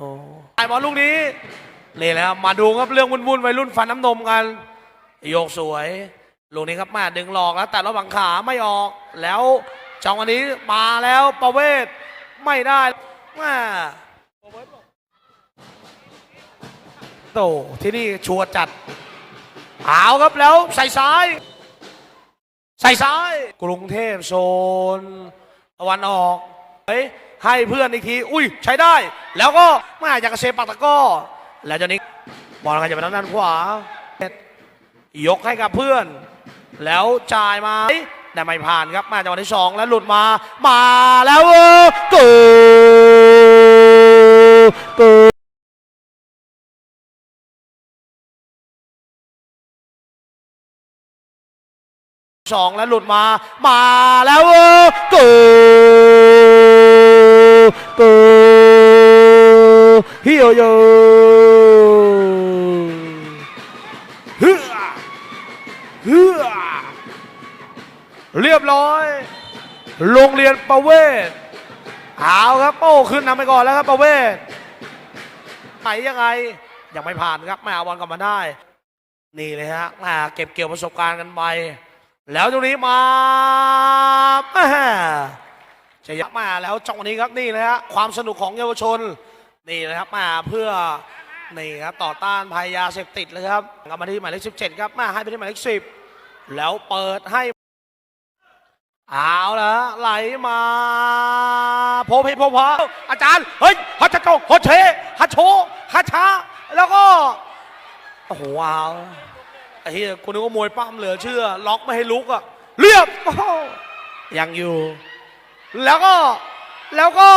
อ้ไอ้บอลลูกนี้นี่แหละครับมาดูครับเรื่องวุ่นๆวัยรุ่นฟันน้ำนมกัน โยกสวยลูกนี้ครับแม่ดึงหลอกแล้ว แต่ระหว่างขาไม่ออก แล้วจังหวะนี้มาแล้วประเวศไม่ได้แม่โตที่นี่ชัวจัดเอาครับแล้วใส่ซ้าย ใส่ซ้าย กรุงเทพโซนตะวันออกเฮ้ย ให้เพื่อนอีกที อุ้ยใช้ได้ แล้วก็มาอยากระเซปักตะก้อแล้วเจานี้บอลใครจะไปทางด้านขวายกให้กับเพื่อน แล้วจ่ายมาแต่ไม่ผ่านครับมาจังหวะที่สองแล้วหลุดมา มาแล้วเออกูกูสองแล้วหลุดมา มาแล้วเอ กฮิโยโยเฮเฮือเรียบร้อย โรงเรียนประเวศเอาครับโอ้ขึ้นนำไปก่อนแล้วครับประเวศไหนยังไงยังไม่ผ่านครับไม่เอาบอลกลับมาได้ นี่เลยฮะมาเก็บเกี่ยวประสบการณ์กันไปแล้วตรงนี้มา แม่จะยักมาแล้วจังหวะนี้ครับนี่เลยฮะความสนุกของเยาวชนนี่นะครับมาเพื่อนี่ครับต่อต้านภัยยาเสพติดเลยครับกลับมาที่หมายเลข17 ครับมาให้ไปที่หมายเลข10 แล้วเปิดให้เอาละไหลมาโพเพโพพะอาจารย์เฮ้ยฮัชโจฮัชเชฮัชโชฮัชชาแล้วก็โอ้โหว้าวไอ้เหี้ยคุณนึกว่ามวยปั้มเหลือเชื่อ ล็อกไม่ให้ลุกอะเรียบยังอยู่ แล้วก็แล้วก็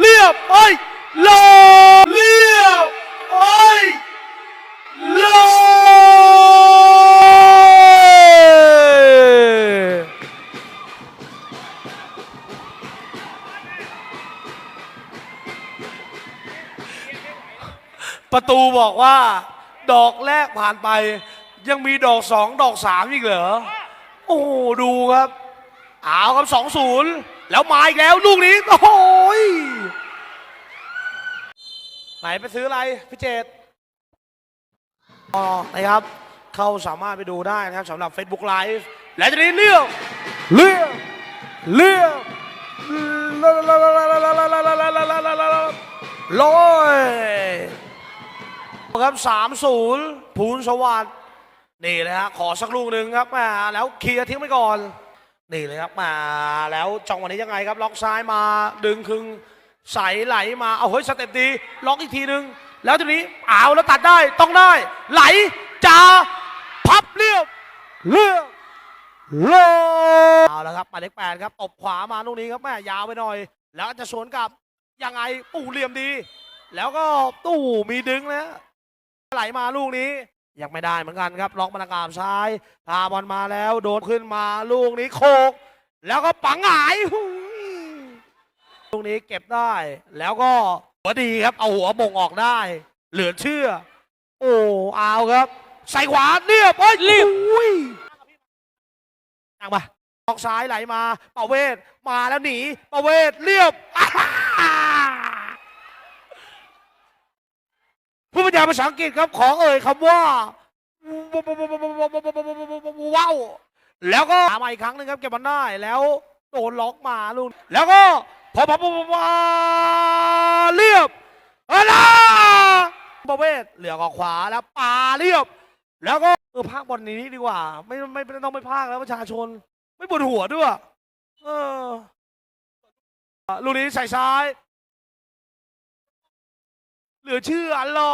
เรียบเอ้ยโลเรียบเอ้ยโลประตูบอกว่า ดอกแรกผ่านไป ยังมีดอกสองดอกสามอีกเหรอ โอ้โหดูครับ เอาครับสองศูนย์ แล้วมาอีกแล้วลูกนี้โอ้โหยไหนไปซื้ออะไรพี่เจตอ๋อนะครับ เขาสามารถไปดูได้นะครับสำหรับ Facebook Live และจะนี้เลือกเลือกเลือกลอยครับสามศูนย์ภูลสวัสดิ์นี่เลยฮะขอสักลูกหนึ่งครับมาแล้วเคลียร์ทิ้งไปก่อน นี่เลยครับมาแล้วจังหวะนี้ยังไงครับ ล็อกซ้ายมาดึงคึงใสไหลมาเอาเฮ้ยสเต็ปดี ล็อกอีกทีนึง แล้วทีนี้เอาแล้วตัดได้ต้องได้ ไหลจ่าพับเรียบเลือกโลเอาแล้วครับหมายเลขแปดครับตบขวามาลูกนี้ครับแม่ยาวไปหน่อย แล้วจะสวนกลับยังไงปู่เหลี่ยมดี แล้วก็ตู้มีดึงนะไหลมาลูกนี้ ยังไม่ได้เหมือนกันครับล็อกมานากามซ้ายพาบอลมาแล้ว โดนขึ้นมาลูกนี้โคก แล้วก็ปังหายหุยลูกนี้เก็บได้ แล้วก็หัวดีครับเอาหัวมงออกได้ เหลือเชื่อ โอ้เอาครับ ใส่ขวาเรียบโอ้ยรีบนั่งมาออกซ้ายไหลมาเป่าเวทมาแล้วหนีเป่าเวทเรียบ อ้าผู้บรรยาภาษาอังกฤษครับของเอ่ยคำว่าว้าวแล้วก็มาอีกครั้งหนึ่งครับเก็บบอลได้แล้วโดนล็อกมาลูกแล้วก็พอพอพอพอเรียบอะประเวศเหลือกขวาแล้วปาเรียบ แล้วก็เออพากบอลนี้ดีกว่า ไม่ไม่ต้องไปพากแล้วประชาชน ไม่ปวดหัวด้วย เออลูกนี้ใส่ซ้าย เหลือเชื่ออันหรอ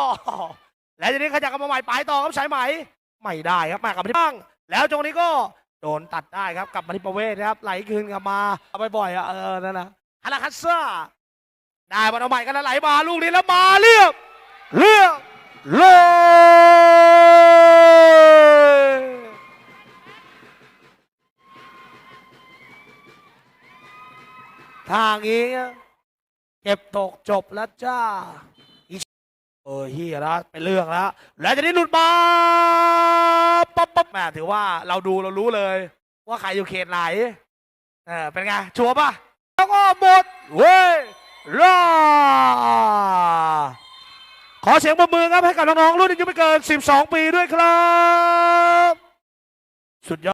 แล้วทีนี้ขยับกับมาใหม่ปลายต่อครับสายไหมไม่ได้ครับมากับมาที่บ้าง แล้วตรงนี้ก็โดนตัดได้ครับกลับมาที่ประเวศนะครับไหลคืนกลับมาเอาไปบ่อยอะเออนั่นนะฮาราคัสซ่าได้บอลเอาใหม่กันแล้วไหลมาลูกนี้แล้วมาเรียบเรียบเลยทางนี้เก็บตกจบแล้วจ้า เฮียแล้วเป็นเรื่องแล้ว แล้วจะนี้หลุดมาป๊อปป๊อปแหม่ถือว่าเราดูเรารู้เลย ว่าใครอยู่เขตไหนเออเป็นไง ชัวร์ป่ะแล้วก็หมดเว้ยล่าอเสียงปรบมือครับให้กับน้องๆรุ่นอายุไม่เกิน 12 ปีด้วยครับ สุดยอด